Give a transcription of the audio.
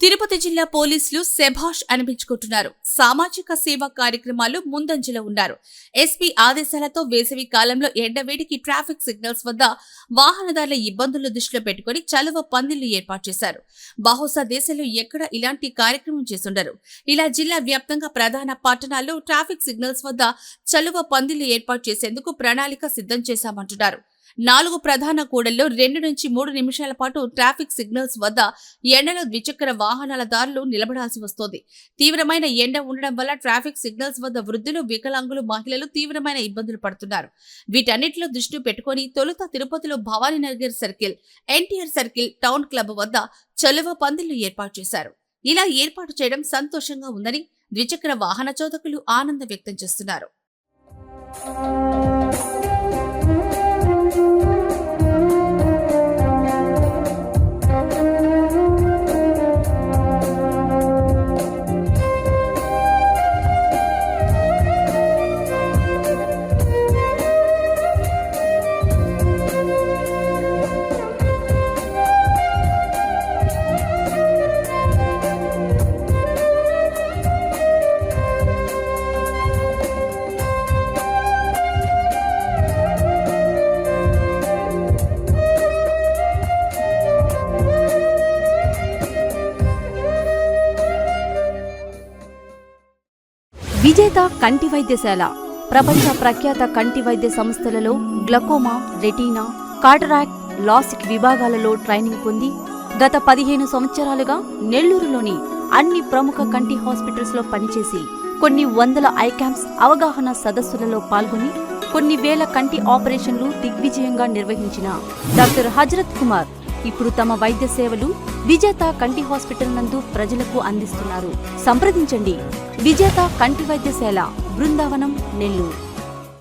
తిరుపతి జిల్లా పోలీసులు శభాష్ అనిపించుకుంటున్నారు. సామాజిక సేవా కార్యక్రమాలు ముందంజలో ఉన్నారు. ఎస్పీ ఆదేశాలతో వేసవి కాలంలో ఎండవేడికి ట్రాఫిక్ సిగ్నల్స్ వద్ద వాహనదారుల ఇబ్బందులు దృష్టిలో పెట్టుకుని చలువ పందిళ్ళు ఏర్పాటు చేశారు. బహుశా దేశంలో ఎక్కడ ఇలాంటి కార్యక్రమం చేసుండరు ఇలా జిల్లా వ్యాప్తంగా ప్రధాన పట్టణాల్లో ట్రాఫిక్ సిగ్నల్స్ వద్ద చలువ పందిళ్ళు ఏర్పాటు చేసేందుకు ప్రణాళిక సిద్ధం చేశామంటున్నారు. నాలుగు ప్రధాన కూడల్లో రెండు నుంచి మూడు నిమిషాల పాటు ట్రాఫిక్ సిగ్నల్స్ వద్ద ఎండలో ద్విచక్ర వాహనాల దారులు నిలబడాల్సి వస్తోంది. తీవ్రమైన ఎండ ఉండడం వల్ల ట్రాఫిక్ సిగ్నల్స్ వద్ద వృద్ధులు వికలాంగులు మహిళలు తీవ్రమైన ఇబ్బందులు పడుతున్నారు. వీటన్నిటిలో దృష్టి పెట్టుకుని తొలుత తిరుపతిలో Bhavaninagar circle NTR circle town club వద్ద చలువ పందిళ్ళు ఏర్పాటు చేశారు. ఇలా ఏర్పాటు చేయడం సంతోషంగా ఉందని ద్విచక్ర వాహన చోదకులు ఆనందం వ్యక్తం చేస్తున్నారు. విజేత కంటి వైద్యశాల. ప్రపంచ ప్రఖ్యాత కంటి వైద్య సంస్థలలో గ్లకోమా రెటీనా కాటరాక్ట్ లాసిక్ విభాగాలలో ట్రైనింగ్ పొంది గత పదిహేను సంవత్సరాలుగా నెల్లూరులోని అన్ని ప్రముఖ కంటి హాస్పిటల్స్లో పనిచేసి కొన్ని వందల ఐ క్యాంప్స్ అవగాహన సదస్సులలో పాల్గొని కొన్ని వేల కంటి ఆపరేషన్లు దిగ్విజయంగా నిర్వహించిన డాక్టర్ హజరత్ కుమార్. ఇప్పుడు తమ వైద్య సేవలు విజేత కంటి హాస్పిటల్ నందు ప్రజలకు అందిస్తున్నారు. సంప్రదించండి. విజేత కంటి వైద్యశాల బృందావనం నెల్లూరు.